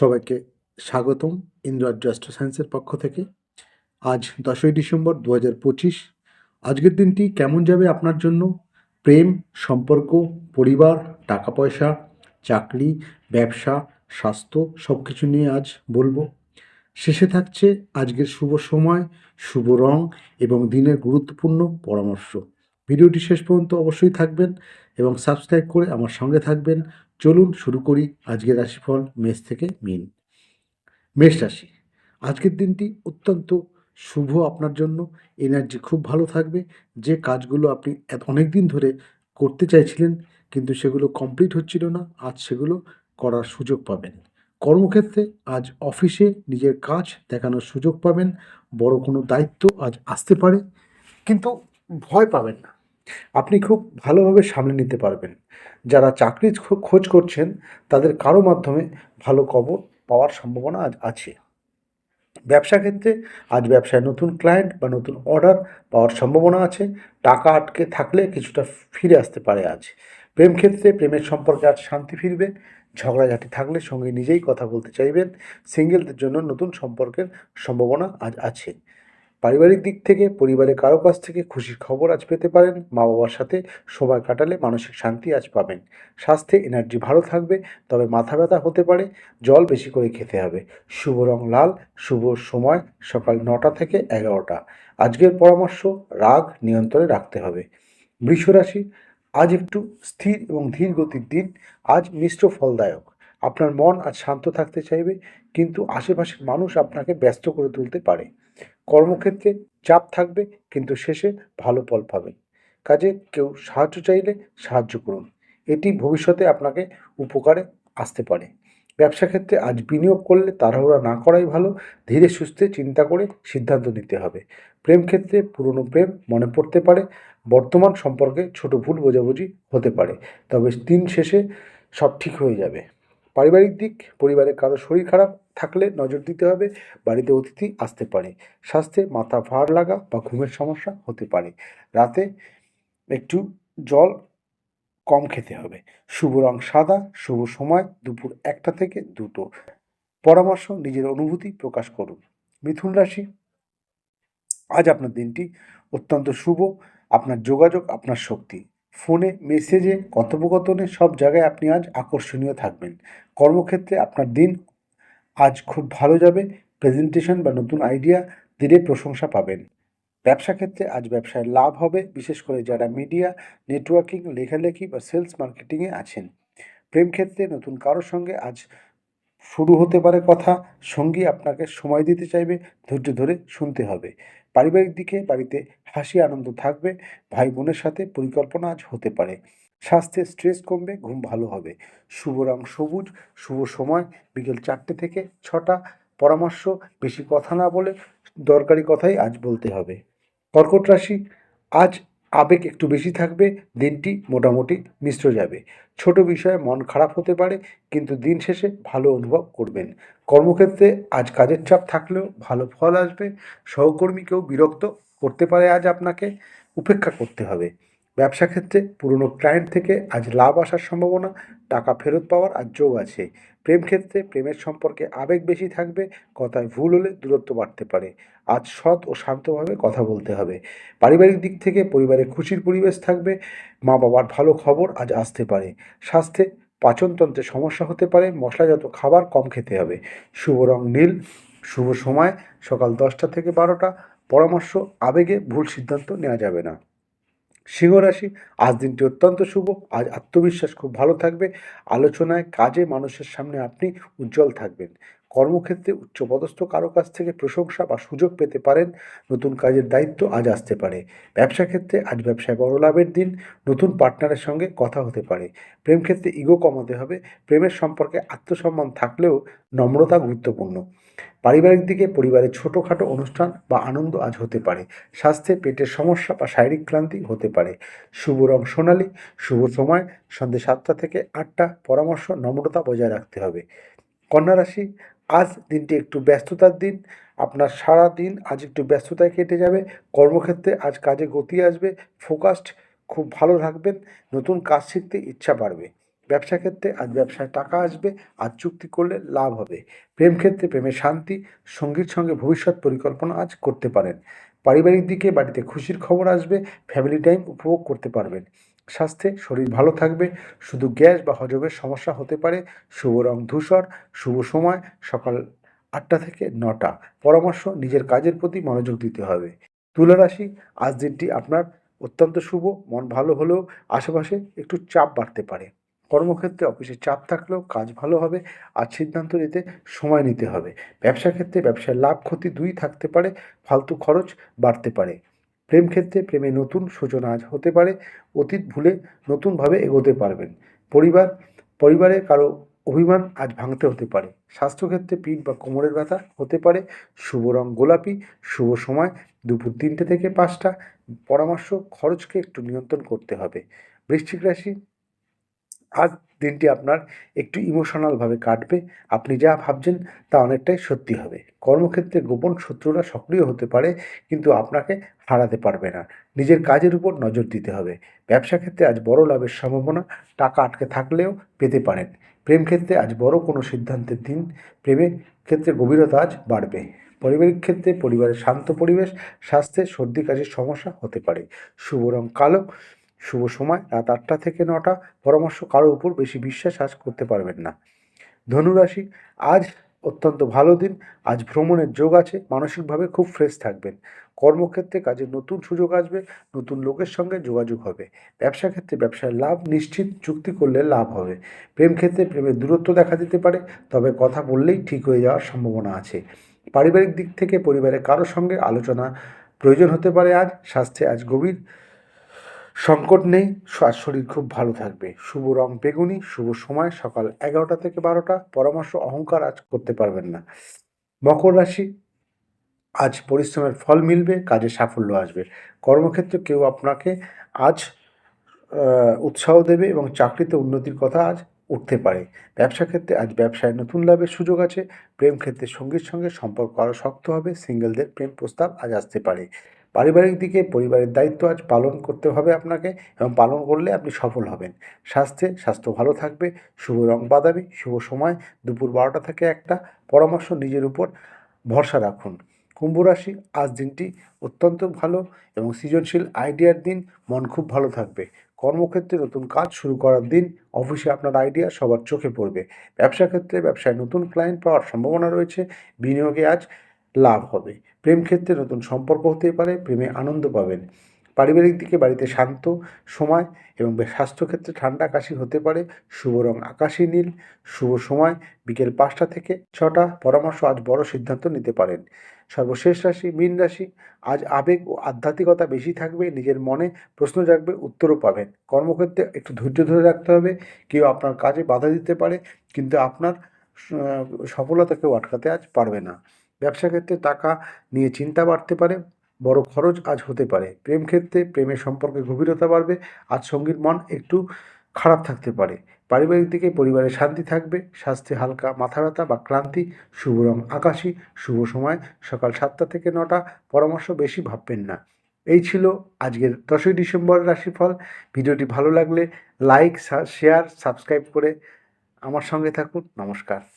সবাইকে স্বাগতম ইন্দ্র অ্যাস্ট্রো সায়েন্সের পক্ষ থেকে। আজ দশই ডিসেম্বর দু হাজার পঁচিশ। আজকের দিনটি কেমন যাবে আপনার জন্য? প্রেম, সম্পর্ক, পরিবার টাকা পয়সা চাকরি, ব্যবসা, স্বাস্থ্য সব কিছু নিয়ে আজ বলব। শেষে থাকছে আজকের শুভ সময়, শুভ রং এবং দিনের গুরুত্বপূর্ণ পরামর্শ। ভিডিওটি শেষ পর্যন্ত অবশ্যই থাকবেন এবং সাবস্ক্রাইব করে আমার সঙ্গে থাকবেন। চলুন শুরু করি আজকের রাশিফল মেষ থেকে মিন। মেষ রাশি, আজকের দিনটি অত্যন্ত শুভ আপনার জন্য এনার্জি খুব ভালো থাকবে, যে কাজগুলো আপনি অনেক দিন ধরে করতে চাইছিলেন, কিন্তু সেগুলো কমপ্লিট হচ্ছিল না, আজ সেগুলো করার সুযোগ পাবেন। কর্মক্ষেত্রে আজ অফিসে নিজের কাজ দেখানোর সুযোগ পাবেন, বড় কোনো দায়িত্ব আজ আসতে পারে, কিন্তু ভয় পাবেন না। আপনি খুব ভালোভাবে সামলে নিতে পারবেন। যারা চাকরির খোঁজ করছেন, তাদের কারও মাধ্যমে ভালো খবর পাওয়ার সম্ভাবনা আজ আছে। ব্যবসা ক্ষেত্রে আজ ব্যবসায় নতুন ক্লায়েন্ট বা নতুন অর্ডার পাওয়ার সম্ভাবনা আছে। টাকা আটকে থাকলে কিছুটা ফিরে আসতে পারে আজ। প্রেম ক্ষেত্রে প্রেমের সম্পর্কে আজ শান্তি ফিরবে। ঝগড়াঝাটি থাকলে সঙ্গে নিজেই কথা বলতে চাইবেন। সিঙ্গেলদের জন্য নতুন সম্পর্কের সম্ভাবনা আজ আছে। পারিবারিক দিক থেকে পরিবারের কারও কাছ থেকে খুশির খবর আজ পেতে পারেন। মা বাবার সাথে সময় কাটালে মানসিক শান্তি আজ পাবেন। স্বাস্থ্যে এনার্জি ভালো থাকবে, তবে মাথা ব্যথা হতে পারে, জল বেশি করে খেতে হবে। শুভ রং লাল, শুভ সময় সকাল নটা থেকে এগারোটা। আজকের পরামর্শ, রাগ নিয়ন্ত্রণে রাখতে হবে। বৃষ রাশি, আজ একটু স্থির এবং ধীর গতির দিন, আজ মিশ্র ফলদায়ক। আপনার মন আজ শান্ত থাকতে চাইবে, কিন্তু আশেপাশের মানুষ আপনাকে ব্যস্ত করে তুলতে পারে। কর্মক্ষেত্রে চাপ থাকবে, কিন্তু শেষে ভালো ফল পাবেন। কাজে কেউ সাহায্য চাইলে সাহায্য করুন। এটি ভবিষ্যতে আপনাকে উপকারে আসতে পারে। ব্যবসা ক্ষেত্রে আজ বিনিয়োগ করলে তাড়াহুড়া না করাই ভালো। ধীরে সুস্থে চিন্তা করে সিদ্ধান্ত নিতে হবে। প্রেম ক্ষেত্রে পুরনো প্রেম মনে পড়তে পারে। বর্তমান সম্পর্কে ছোট ভুল বোঝাবুঝি হতে পারে। তবে দিন শেষে সব ঠিক হয়ে যাবে। পারিবারিক দিক, পরিবারে কারও শরীর খারাপ থাকলে নজর দিতে হবে, বাড়িতে অতিথি আসতে পারে। স্বাস্থ্যে মাথা ভার লাগা বা ঘুমের সমস্যা হতে পারে। রাতে একটু জল কম খেতে হবে। শুভ রং সাদা, শুভ সময় দুপুর একটা থেকে দুটো। পরামর্শ, নিজের অনুভূতি প্রকাশ করুন। মিথুন রাশি, আজ আপনার দিনটি অত্যন্ত শুভ। আপনার যোগাযোগ, আপনার শক্তি। ফোনে, মেসেজে, কথোপকথনে সব জায়গায় আপনি আজ আকর্ষণীয় থাকবেন। কর্মক্ষেত্রে আপনার দিন আজ খুব ভালো যাবে প্রেজেন্টেশন বা নতুন আইডিয়া দিলে প্রশংসা পাবেন। ব্যবসা ক্ষেত্রে আজ ব্যবসায় লাভ হবে, বিশেষ করে যারা মিডিয়া নেটওয়ার্কিং লেখালেখি বা সেলস মার্কেটিংয়ে আছেন। প্রেম ক্ষেত্রে নতুন কারোর সঙ্গে আজ শুরু হতে পারে কথা, সঙ্গী আপনাকে সময় দিতে চাইবে, ধৈর্য ধরে শুনতে হবে। পারিবারিক দিকে বাড়িতে হাসি, আনন্দ থাকবে ভাই বোনের সাথে পরিকল্পনা আজ হতে পারে। স্বাস্থ্যে স্ট্রেস কমবে, ঘুম ভালো হবে। শুভ রং সবুজ, শুভ সময়, বিকেল চারটে থেকে ছটা। পরামর্শ, বেশি কথা না বলে দরকারি কথাই আজ বলতে হবে। কর্কট রাশি আজ আবেগ একটু বেশি থাকবে, দিনটি মোটামুটি মিশ্র যাবে। ছোট বিষয়ে মন খারাপ হতে পারে, কিন্তু দিন শেষে ভালো অনুভব করবেন। কর্মক্ষেত্রে আজ কাজের চাপ থাকলেও ভালো ফল আসবে। সহকর্মীকেও বিরক্ত করতে পারে আজ আপনাকে, উপেক্ষা করতে হবে। ব্যবসা ক্ষেত্রে পুরনো ক্লায়েন্ট থেকে আজ লাভ আসার সম্ভাবনা, টাকা ফেরত পাওয়ার আজ যোগ আছে। প্রেম ক্ষেত্রে প্রেমের সম্পর্কে আবেগ বেশি থাকবে, কথায় ভুল হলে দূরত্ব বাড়তে পারে। আজ সৎ ও শান্তভাবে কথা বলতে হবে। পারিবারিক দিক থেকে পরিবারে খুশির পরিবেশ থাকবে, মা বাবার ভালো খবর আজ আসতে পারে। স্বাস্থ্যে পাচনতন্ত্রে সমস্যা হতে পারে, মশলাজাত খাবার কম খেতে হবে। শুভ রং নীল, শুভ সময়, সকাল দশটা থেকে বারোটা, পরামর্শ, আবেগে ভুল সিদ্ধান্ত নেওয়া যাবে না। সিংহ রাশি, আজ দিনটি অত্যন্ত শুভ, আজ আত্মবিশ্বাস খুব ভালো থাকবে, আলোচনায়, কাজে মানুষের সামনে আপনি উজ্জ্বল থাকবেন। কর্মক্ষেত্রে উচ্চপদস্থ কারও কাছ থেকে প্রশংসা বা সুযোগ পেতে পারেন, নতুন কাজের দায়িত্ব আজ আসতে পারে। ব্যবসা ক্ষেত্রে আজ ব্যবসায় বড় লাভের দিন, নতুন পার্টনারের সঙ্গে কথা হতে পারে। প্রেম ক্ষেত্রে ইগো কমাতে হবে, প্রেমের সম্পর্কে আত্মসম্মান থাকলেও নম্রতা গুরুত্বপূর্ণ। পারিবারিক দিকে পরিবারের ছোটোখাটো অনুষ্ঠান বা আনন্দ আজ হতে পারে। স্বাস্থ্যে পেটের সমস্যা বা শারীরিক ক্লান্তি হতে পারে। শুভ রং সোনালি, শুভ সময় সন্ধ্যে সাতটা থেকে আটটা, পরামর্শ নম্রতা বজায় রাখতে হবে। কন্যা রাশি, আজ দিনটি একটু ব্যস্ততার দিন, আপনার সারা দিন আজ একটু ব্যস্ততায় কেটে যাবে, কর্মক্ষেত্রে আজ কাজে গতি আসবে ফোকাসড খুব ভালো থাকবেন, নতুন কাজ শিখতে ইচ্ছা বাড়বে। ব্যবসা ক্ষেত্রে আজ ব্যবসায় টাকা আসবে, আজ চুক্তি করলে লাভ হবে। প্রেম ক্ষেত্রে প্রেমে শান্তি, সঙ্গীর সঙ্গে ভবিষ্যৎ পরিকল্পনা আজ করতে পারেন। পারিবারিক দিকে বাড়িতে খুশির খবর আসবে ফ্যামিলি টাইম উপভোগ করতে পারবেন। স্বাস্থ্যে শরীর ভালো থাকবে, শুধু গ্যাস বা হজমের সমস্যা হতে পারে। শুভ রং ধূসর, শুভ সময়, সকাল আটটা থেকে নটা। পরামর্শ নিজের কাজের প্রতি মনোযোগ দিতে হবে। তুলা রাশি আজ দিনটি আপনার অত্যন্ত শুভ, মন ভালো হলেও আশেপাশে একটু চাপ বাড়তে পারে। কর্মক্ষেত্রে অফিসে চাপ থাকলেও কাজ ভালো হবে। আর সিদ্ধান্ত নিতে সময় নিতে হবে। ব্যবসা ক্ষেত্রে ব্যবসায় লাভ ক্ষতি দুই থাকতে পারে, ফালতু খরচ বাড়তে পারে। প্রেম ক্ষেত্রে প্রেমে নতুন সূচনা আজ হতে পারে, অতীত ভুলে নতুনভাবে এগোতে পারবেন। পরিবার, পরিবারে কারও অভিমান আজ ভাঙতে হতে পারে। স্বাস্থ্যক্ষেত্রে পিঠ বা কোমরের ব্যথা হতে পারে। শুভ রং গোলাপি, শুভ সময়, দুপুর তিনটে থেকে পাঁচটা। পরামর্শ খরচকে একটু নিয়ন্ত্রণ করতে হবে। বৃশ্চিক রাশি আজ দিনটি আপনার একটু ইমোশনালভাবে কাটবে। আপনি যা ভাবছেন তা অনেকটাই সত্যি হবে। কর্মক্ষেত্রে গোপন শত্রুরা সক্রিয় হতে পারে, কিন্তু আপনাকে হারাতে পারবে না। নিজের কাজের উপর নজর দিতে হবে। ব্যবসা ক্ষেত্রে আজ বড় লাভের সম্ভাবনা। টাকা আটকে থাকলেও পেতে পারেন। প্রেম ক্ষেত্রে আজ বড় কোনো সিদ্ধান্তের দিন। প্রেমের ক্ষেত্রে গভীরতা আজ বাড়বে। পারিবারিক ক্ষেত্রে পরিবারের শান্ত পরিবেশ, স্বাস্থ্যে সর্দি কাশির সমস্যা হতে পারে। শুভ রং কালো। শুভ সময়, রাত আটটা থেকে নটা। পরামর্শ কারোর উপর বেশি বিশ্বাস আজ করতে পারবেন না। ধনুরাশি, আজ অত্যন্ত ভালো দিন। আজ ভ্রমণের যোগ আছে, মানসিকভাবে খুব ফ্রেশ থাকবেন। কর্মক্ষেত্রে কাজের নতুন সুযোগ আসবে, নতুন লোকের সঙ্গে যোগাযোগ হবে। ব্যবসা ক্ষেত্রে ব্যবসায় লাভ নিশ্চিত, চুক্তি করলে লাভ হবে। প্রেম ক্ষেত্রে প্রেমের দূরত্ব দেখা দিতে পারে, তবে কথা বললেই ঠিক হয়ে যাওয়ার সম্ভাবনা আছে। পারিবারিক দিক থেকে পরিবারের কারোর সঙ্গে আলোচনা প্রয়োজন হতে পারে আজ, স্বাস্থ্যে আজ গভীর সংকট নেই আর শরীর খুব ভালো থাকবে। শুভ রং বেগুনি, শুভ সময়, সকাল এগারোটা থেকে বারোটা। পরামর্শ, অহংকার আজ করতে পারবেন না। মকর রাশি, আজ পরিশ্রমের ফল মিলবে, কাজে সাফল্য আসবে। কর্মক্ষেত্রে কেউ আপনাকে আজ উৎসাহ দেবে এবং চাকরিতে উন্নতির কথা আজ উঠতে পারে। ব্যবসা ক্ষেত্রে আজ ব্যবসায় নতুন লাভের সুযোগ আছে। প্রেম ক্ষেত্রে সঙ্গীর সঙ্গে সম্পর্ক আরও শক্ত হবে। সিঙ্গেলদের প্রেম প্রস্তাব আজ আসতে পারে। পারিবারিক দিকে পরিবারের দায়িত্ব আজ পালন করতে হবে আপনাকে এবং পালন করলে আপনি সফল হবেন। স্বাস্থ্যে স্বাস্থ্য ভালো থাকবে, শুভ রং বাদামি, শুভ সময়, দুপুর বারোটা থেকে একটা, পরামর্শ নিজের উপর ভরসা রাখুন। কুম্ভ রাশি আজ দিনটি অত্যন্ত ভালো এবং সৃজনশীল আইডিয়ার দিন, মন খুব ভালো থাকবে। কর্মক্ষেত্রে নতুন কাজ শুরু করার দিন, অফিসে আপনার আইডিয়া সবার চোখে পড়বে। ব্যবসা ক্ষেত্রে ব্যবসায় নতুন ক্লায়েন্ট পাওয়ার সম্ভাবনা রয়েছে। বিনিয়োগে আজ লাভ হবে। প্রেম ক্ষেত্রে নতুন সম্পর্ক হতে পারে প্রেমে আনন্দ পাবেন। পারিবারিক দিকে বাড়িতে শান্ত সময় এবং স্বাস্থ্যক্ষেত্রে ঠান্ডা কাশি হতে পারে শুভ রং আকাশি নীল শুভ সময় বিকেল পাঁচটা থেকে ছটা পরামর্শ আজ বড় সিদ্ধান্ত নিতে পারেন। সর্বশেষ রাশি মীন রাশি আজ আবেগ ও আধ্যাত্মিকতা বেশি থাকবে নিজের মনে প্রশ্ন জাগবে উত্তরও পাবেন। কর্মক্ষেত্রে একটু ধৈর্য ধরে রাখতে হবে কেউ আপনার কাজে বাধা দিতে পারে কিন্তু আপনার আহ, সফলতা কেউ আটকাতে আজ পারবে না। ব্যবসা ক্ষেত্রে টাকা নিয়ে চিন্তা বাড়তে পারে, বড় খরচ আজ হতে পারে। প্রেম ক্ষেত্রে প্রেমের সম্পর্কে গভীরতা বাড়বে, আজ সঙ্গীর মন একটু খারাপ থাকতে পারে। পারিবারিক দিকে পরিবারে শান্তি থাকবে, স্বাস্থ্যে হালকা মাথা ব্যথা বা ক্লান্তি, শুভ রং আকাশী, শুভ সময়, সকাল সাতটা থেকে নটা, পরামর্শ বেশি ভাববেন না। এই ছিল আজকের দশই ডিসেম্বরের রাশিফল। ভিডিওটি ভালো লাগলে লাইক শেয়ার, সাবস্ক্রাইব করে আমার সঙ্গে থাকুন। নমস্কার।